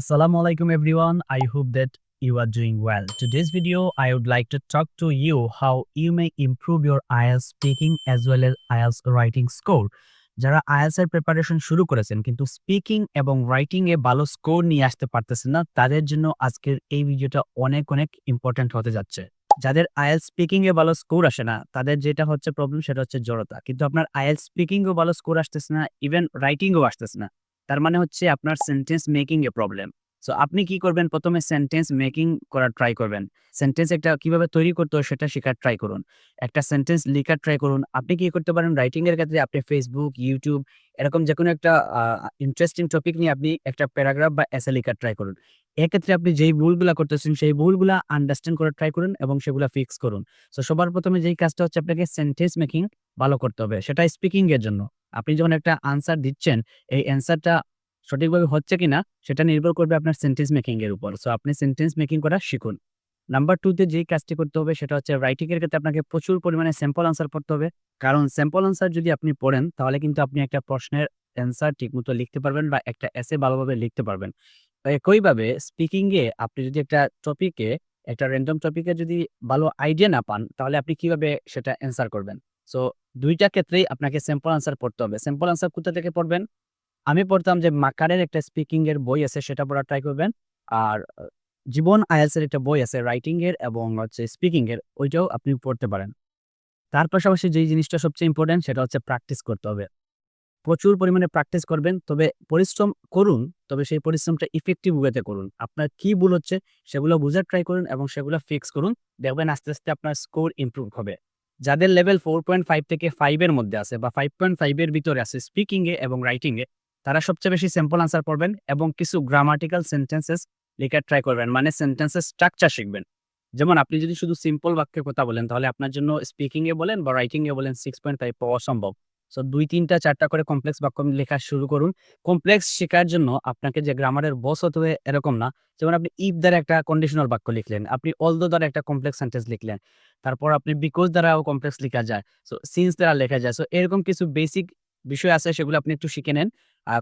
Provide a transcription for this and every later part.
Assalamu alaikum everyone. I hope that you are doing well. Today's video, I would like to talk to you how you may improve your IELTS speaking as well as IELTS writing score. যারা IELTS এর preparation শুরু করেছেন কিন্তু speaking এবং writing এ ভালো score নিয়ে আসতে পারতেছেন না তাদের জন্য আজকের এই ভিডিওটা অনেক অনেক ইম্পর্ট্যান্ট হতে যাচ্ছে যাদের আইএলস স্পিকিং এ ভালো স্কোর আসে না তাদের যেটা হচ্ছে প্রবলেম সেটা হচ্ছে জড়তা কিন্তু আপনার আইএলস স্পিকিং ও ভালো স্কোর আসতেছে না ইভেন রাইটিং ও আসতেছে না তার মানে হচ্ছে আপনার সেন্টেন্স মেকিং এ প্রবলেম সো আপনি কি করবেন? প্রথমে সেন্টেন্স মেকিং করার ট্রাই করবেন। সেন্টেন্স একটা কীভাবে তৈরি করতে হয় সেটা শেখার ট্রাই করুন। একটা সেন্টেন্স লেখার ট্রাই করুন। আপনি কি করতে পারেন? রাইটিং এর ক্ষেত্রে আপনি ফেসবুক ইউটিউব এরকম যে কোনো একটা ইন্টারেস্টিং টপিক নিয়ে আপনি একটা প্যারাগ্রাফ বা এসে লেখার ট্রাই করুন। এক্ষেত্রে আপনি যেই ভুলগুলা করতেছেন, সেই ভুলগুলা আন্ডারস্ট্যান্ড করার ট্রাই করুন এবং সেগুলা ফিক্স করুন। সো সবার প্রথমে যেই কাজটা হচ্ছে আপনাকে সেন্টেন্স মেকিং ভালো করতে হবে, সেটা স্পিকিং এর জন্য। আপনি যখন একটা আনসার দিচ্ছেন, এই অ্যান্সারটা সঠিকভাবে হচ্ছে কিনা, সেটা নির্ভর করবে আপনার সেন্টেন্স মেকিংয়ের উপর। সো আপনি সেন্টেন্স মেকিং করা শিখুন। নাম্বার টুতে যেই কাজটি করতে হবে, সেটা হচ্ছে রাইটিং এর ক্ষেত্রে আপনাকে প্রচুর পরিমাণে স্যাম্পল আনসার পড়তে হবে। কারণ স্যাম্পল আনসার যদি আপনি পড়েন, তাহলে কিন্তু আপনি একটা প্রশ্নের অ্যান্সার ঠিকমতো লিখতে পারবেন বা একটা এসে ভালোভাবে লিখতে পারবেন। একইভাবে স্পিকিংয়ে আপনি যদি একটা টপিকে একটা র্যান্ডম টপিকে যদি ভালো আইডিয়া না পান, তাহলে আপনি কীভাবে সেটা অ্যান্সার করবেন? সো দুইটা ক্ষেত্রেই আপনাকে স্যাম্পল আনসার পড়তে হবে। স্যাম্পল আনসার কোথা থেকে পড়বেন? আমি পড়তাম যে মাকারের একটা স্পিকিং এর বই আছে, সেটা পড়ার ট্রাই করবেন। আর জীবন আয়ালস এর একটা বই আছে রাইটিং এর এবং হচ্ছে স্পিকিং এর, ওইটাও আপনি পড়তে পারেন। তার পাশাপাশি যেই জিনিসটা সবচেয়ে ইম্পর্টেন্ট সেটা হচ্ছে প্র্যাকটিস করতে হবে। প্রচুর পরিমাণে প্র্যাকটিস করবেন, তবে পরিশ্রম করুন, তবে সেই পরিশ্রমটা ইফেক্টিভ ওয়েতে করুন। আপনার কি ভুল হচ্ছে, সেগুলো বোঝার ট্রাই করুন এবং সেগুলো ফিক্স করুন। দেখবেন আস্তে আস্তে আপনার স্কোর ইমপ্রুভ হবে। যাদের লেভেল ফোর পয়েন্ট ফাইভ থেকে ফাইভের মধ্যে আছে বা ফাইভ পয়েন্ট ফাইভের ভিতরে আছে স্পিকিংয়ে এবং রাইটিংয়ে তারা সবচেয়ে বেশি স্যাম্পল আনসার করবেন এবং কিছু গ্রামাটিক্যাল সেন্টেন্সেস লেখার ট্রাই করবেন। মানে সেন্টেন্সের স্ট্রাকচার শিখবেন। যেমন আপনি যদি শুধু সিম্পল বাক্যে কথা বলেন, তাহলে আপনার জন্য স্পিকিংয়ে বলেন বা রাইটিংয়ে বলেন সিক্স পয়েন্ট ফাইভ পাওয়া সম্ভব। সো দুই, তিনটা, চারটা করে কমপ্লেক্স বাক্য লেখা শুরু করুন। কমপ্লেক্স শেখার জন্য আপনাকে যে গ্রামারের বস হতে হবে এরকম না। যেমন আপনি ইফ দ্বারা একটা কন্ডিশনাল বাক্য লিখলেন, আপনি অল অলদো দ্বারা একটা কমপ্লেক্স সেন্টেন্স লিখলেন, তারপর আপনি বিকজ দ্বারাও কমপ্লেক্স লেখা যায়। সো সিন্স দ্বারা লেখা যায়। সো এরকম কিছু বেসিক বিষয় আছে, সেগুলো আপনি একটু শিখে নেন।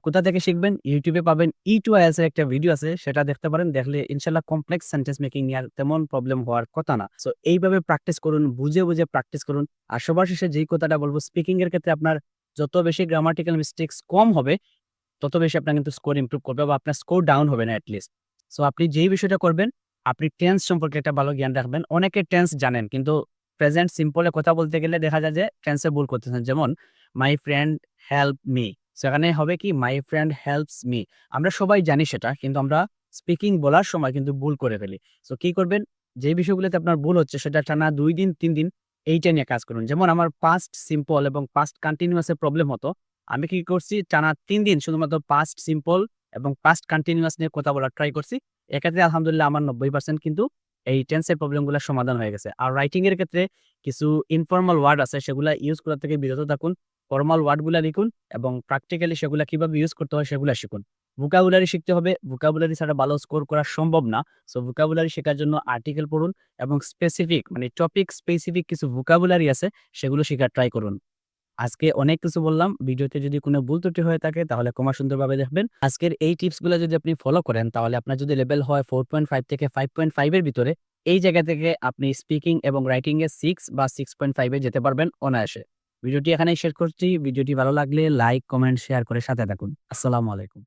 কোথা থেকে শিখবেন? ইউটিউবে পাবেন। ই টু এর একটা ভিডিও আছে, সেটা দেখতে পারেন। দেখলে ইনশাল্লাহ কমপ্লেক্স সেন্টেন্স মেকিং নিয়ে আর তেমন প্রবলেম হওয়ার কথা না। সো এইভাবে প্র্যাকটিস করুন, বুঝে বুঝে প্র্যাকটিস করুন। আর সবার শেষে যেই কথাটা বলব স্পিকিং এর ক্ষেত্রে আপনার যত বেশি গ্রামাটিক্যাল মিস্টেক্স কম হবে, তত বেশি আপনার কিন্তু স্কোর ইমপ্রুভ করবে বা আপনার স্কোর ডাউন হবে না অ্যাটলিস্ট সো আপনি যেই বিষয়টা করবেন, আপনি টেন্স সম্পর্কে একটা ভালো জ্ঞান রাখবেন। অনেকে টেন্স জানেন, কিন্তু প্রেজেন্ট সিম্পলে কথা বলতে গেলে দেখা যায় যে টেন্সে ভুল করতেছেন। যেমন মাই ফ্রেন্ড হেল্প মি সেখানে হবে কি মাই ফ্রেন্ড হেল্পস মি আমরা সবাই জানি সেটা, কিন্তু আমরা স্পিকিং বলার সময় কিন্তু ভুল করে ফেলি। সো কি করবেন? যে বিষয়গুলোতে আপনার ভুল হচ্ছে, সেটা টানা দুই দিন, তিন দিন এইটা নিয়ে কাজ করুন। যেমন আমার পাস্ট সিম্পল এবং পাস্ট কন্টিনিউয়াসের প্রবলেম হতো, আমি কি করছি? টানা তিন দিন শুধুমাত্র পাস্ট সিম্পল এবং পাস্ট কন্টিনিউয়াস নিয়ে কথা বলার ট্রাই করছি। এক্ষেত্রে আলহামদুলিল্লাহ আমার নব্বই পার্সেন্ট কিন্তু এই টেন্সের প্রবলেমগুলো সমাধান হয়ে গেছে। আর রাইটিং এর ক্ষেত্রে কিছু ইনফর্মাল ওয়ার্ড আছে, সেগুলা ইউজ করা থেকে বিরত থাকুন। ফর্মাল ওয়ার্ডগুলা লিখুন এবং প্র্যাকটিক্যালি সেগুলা কীভাবে ইউজ করতে হয় সেগুলা শিখুন। ভোকাবুলারি শিখতে হবে ভোকাবুলারি ছাড়া ভালো স্কোর করা সম্ভব না। সো ভোকাবুলারি শেখার জন্য আর্টিকেল পড়ুন এবং স্পেসিফিক মানে টপিক স্পেসিফিক কিছু ভোকাবুলারি আছে, সেগুলো শেখার ট্রাই করুন। আজকে অনেক কিছু বললাম, ভিডিওতে যদি কোনো ভুল ত্রুটি হয়ে থাকে তাহলে কমা সুন্দরভাবে দেখবেন। আজকের এই টিপসগুলো যদি আপনি ফলো করেন তাহলে আপনার যদি লেভেল হয় ফোর পয়েন্ট ফাইভ থেকে ফাইভ পয়েন্ট ফাইভের ভিতরে, এই জায়গা থেকে আপনি স্পিকিং এবং রাইটিংয়ে সিক্স বা সিক্স পয়েন্ট ফাইভে যেতে পারবেন অনায়াসে। ভিডিওটি এখানেই শেয়ার করছি। ভিডিওটি ভালো লাগলে লাইক, কমেন্ট, শেয়ার করে সাথে থাকুন। আসসালামু আলাইকুম।